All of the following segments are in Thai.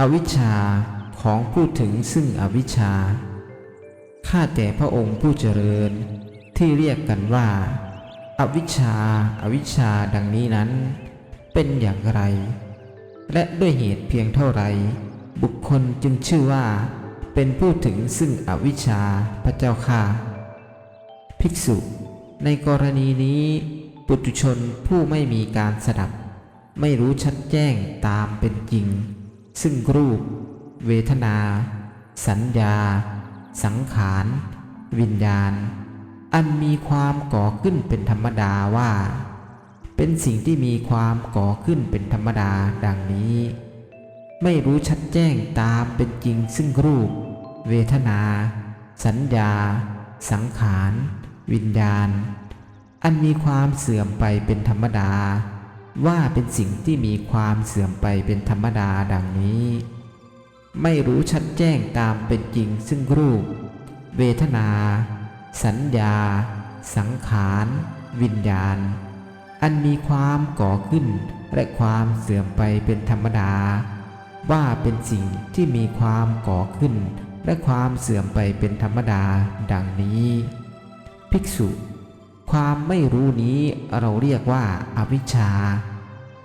อวิชชาของผู้ถึงซึ่งอวิชชา ข้าแต่พระองค์ผู้เจริญที่เรียกกันว่า อวิชชาอวิชชาดังนี้นั้น เป็นอย่างไร และด้วยเหตุเพียงเท่าไร บุคคลจึงชื่อว่า เป็นผู้ถึงซึ่งอวิชชาพระเจ้าค่ะ ภิกษุ ในกรณีนี้ปุถุชนผู้ไม่มีการสดับ ไม่รู้ชัดแจ้งตามเป็นจริง ซึ่งรูป เวทนา สัญญา สังขาร วิญญาณ อันมีความก่อขึ้นเป็นธรรมดาว่า เป็นสิ่งที่มีความก่อขึ้นเป็นธรรมดาดังนี้ ไม่รู้ชัดแจ้งตามเป็นจริง ซึ่งรูป เวทนา สัญญา สังขาร วิญญาณ อันมีความเสื่อมไปเป็นธรรมดา ว่าเป็นสิ่งที่มีความเสื่อมไปเป็นธรรมดาดังนี้ ไม่รู้ชัดแจ้งตามเป็นจริงซึ่งรูป เวทนา สัญญา สังขาร วิญญาณ อันมีความก่อขึ้นและความเสื่อมไปเป็นธรรมดา ว่าเป็นสิ่งที่มีความก่อขึ้น และความเสื่อมไปเป็นธรรมดา ดังนี้ ภิกษุ ความไม่รู้นี้เราเรียกว่าอาวิชชา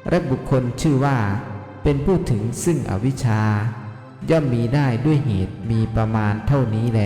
และบุคคลชื่อว่า เป็นผู้ถึงซึ่งอวิชชา ย่อมมีได้ด้วยเหตุมีประมาณเท่านี้แล